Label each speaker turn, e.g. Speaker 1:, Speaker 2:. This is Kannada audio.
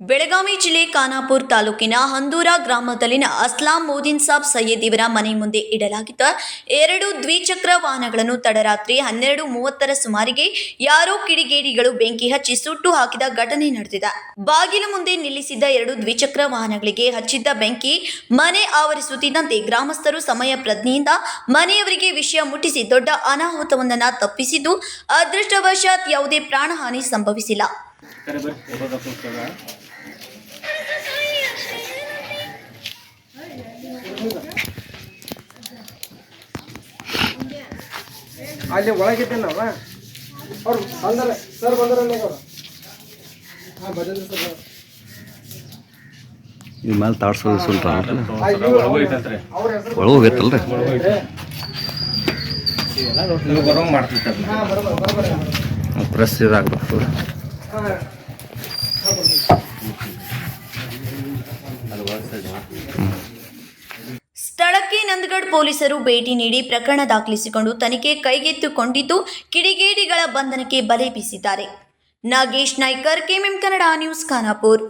Speaker 1: ಬೆಳಗಾವಿ ಜಿಲ್ಲೆ ಖಾನಾಪುರ ತಾಲೂಕಿನ ಹಂದೂರ ಗ್ರಾಮದಲ್ಲಿನ ಅಸ್ಲಾಂ ಮೋದಿನ್ ಸಾಬ್ ಸಯ್ಯದ್ ಇವರ ಮನೆ ಮುಂದೆ ಇಡಲಾಗಿದ್ದ ಎರಡು ದ್ವಿಚಕ್ರ ವಾಹನಗಳನ್ನು ತಡರಾತ್ರಿ ಹನ್ನೆರಡು ಮೂವತ್ತರ ಸುಮಾರಿಗೆ ಯಾರೋ ಕಿಡಿಗೇಡಿಗಳು ಬೆಂಕಿ ಹಚ್ಚಿ ಸುಟ್ಟು ಹಾಕಿದ ಘಟನೆ ನಡೆದಿದೆ. ಬಾಗಿಲು ಮುಂದೆ ನಿಲ್ಲಿಸಿದ್ದ ಎರಡು ದ್ವಿಚಕ್ರ ವಾಹನಗಳಿಗೆ ಹಚ್ಚಿದ್ದ ಬೆಂಕಿ ಮನೆ ಆವರಿಸುತ್ತಿದ್ದಂತೆ ಗ್ರಾಮಸ್ಥರು ಸಮಯ ಪ್ರಜ್ಞೆಯಿಂದ ಮನೆಯವರಿಗೆ ವಿಷಯ ಮುಟ್ಟಿಸಿ ದೊಡ್ಡ ಅನಾಹುತವೊಂದನ್ನು ತಪ್ಪಿಸಿದ್ದು, ಅದೃಷ್ಟವಶಾತ್ ಯಾವುದೇ ಪ್ರಾಣಹಾನಿ ಸಂಭವಿಸಿಲ್ಲ.
Speaker 2: ಕರೆ ಒಳಗಿದ್ದೆ ನಾವ.
Speaker 3: ಅಲ್ಲಿ ಅವ್ರು ಬಂದರೆ ಸರ್ ಬಂದರೆ ಅವರು. ಹಾಂ ಬಂದಿದ್ರು ಸರ್
Speaker 4: ಇದು ಮೇಲೆ ತಾಡ್ಸೋದು ಸುಲ್ತಾನ
Speaker 2: ಒಳಗೂ
Speaker 4: ಒಳಗೆ ಹೋಗೈತಲ್ರಿ
Speaker 2: ನೀವು ಬರೋಂಗ್ ಮಾಡ್ತಿರ್ತಾರ
Speaker 3: ಹಾಂ ಬರೋಬರ ಬರೋಬರ
Speaker 4: ಪ್ರೆಸ್ ಇದಾಗಬೇಕು
Speaker 3: ಹಾಂ
Speaker 1: ನಂದಗಡ್ ಪೊಲೀಸರು ಭೇಟಿ ನೀಡಿ ಪ್ರಕರಣ ದಾಖಲಿಸಿಕೊಂಡು ತನಿಖೆ ಕೈಗೆತ್ತಿಕೊಂಡಿದ್ದು ಕಿಡಿಗೇಡಿಗಳ ಬಂಧನಕ್ಕೆ ಬಲೆ ಬೀಸಿದ್ದಾರೆ ನಾಗೇಶ್ ನಾಯ್ಕರ್, ಕೆಎಂಎಂ ಕನ್ನಡ ನ್ಯೂಸ್ ಖಾನಾಪುರ್.